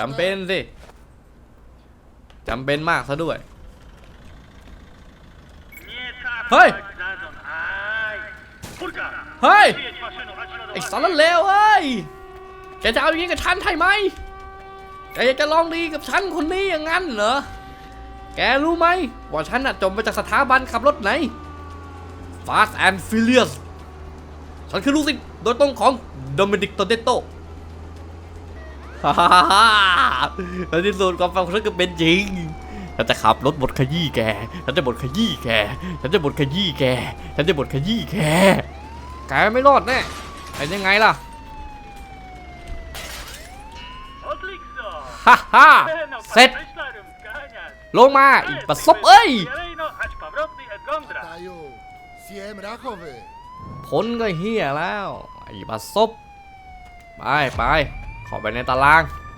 จำเป็นสิจำเป็นมากซะด้วย เฮ้ย เฮ้ย ไอ้สารเลวเอ้ย แกจะเอาอย่างนี้กับฉันใช่ไหม แกอยากจะลองดีกับฉันคนนี้อย่างนั้นเหรอ แกรู้ไหมว่าฉันน่ะจบมาจากสถาบันขับรถไหน Fast and Furious ฉันคือลูกศิษย์โดยตรงของโดมินิกโตเดโต ฮ่าฮ่าฮ่าฮ่าในที่สุดความฝันของฉันก็เป็นจริงฉันจะขับรถบดขยี้แกฉันจะบดขยี้แกฉันจะบดขยี้แกฉันจะบดขยี้แกแกไม่รอดแน่เป็นยังไงล่ะฮ่าฮ่าเสร็จลงมาอีกประสบเอ้ย Tayo, Siem Rachowy. ผลก็เฮียแล้วไอ้บัสซบไปไปเขอไปในตาราง